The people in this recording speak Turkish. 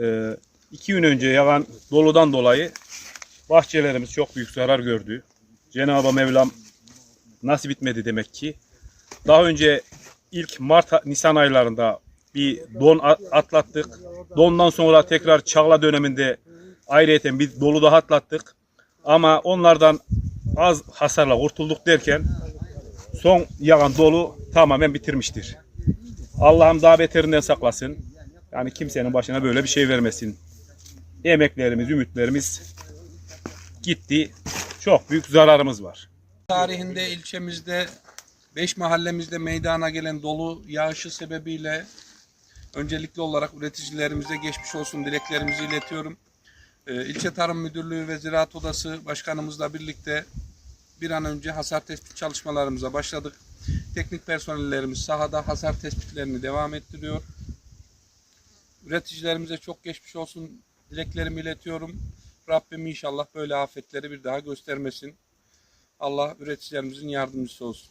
Ee, iki gün önce yağan doludan dolayı bahçelerimiz çok büyük zarar gördü. Cenab-ı Mevlam nasip etmedi demek ki. Daha önce ilk Mart Nisan aylarında bir don atlattık. Dondan sonra tekrar Çağla döneminde ayrıyeten bir dolu daha atlattık. Ama onlardan az hasarla kurtulduk derken son yağan dolu tamamen bitirmiştir. Allah'ım daha beterinden saklasın. Yani kimsenin başına böyle bir şey vermesin. Emeklerimiz, ümitlerimiz gitti. Çok büyük zararımız var. tarihinde ilçemizde 5 mahallemizde meydana gelen dolu yağışı sebebiyle öncelikli olarak üreticilerimize geçmiş olsun dileklerimizi iletiyorum. Ee, İlçe Tarım Müdürlüğü ve Ziraat Odası Başkanımızla birlikte bir an önce hasar tespit çalışmalarımıza başladık. Teknik personellerimiz sahada hasar tespitlerini devam ettiriyor. Üreticilerimize çok geçmiş olsun dileklerimi iletiyorum. Rabbim inşallah böyle afetleri bir daha göstermesin. Allah üreticilerimizin yardımcısı olsun.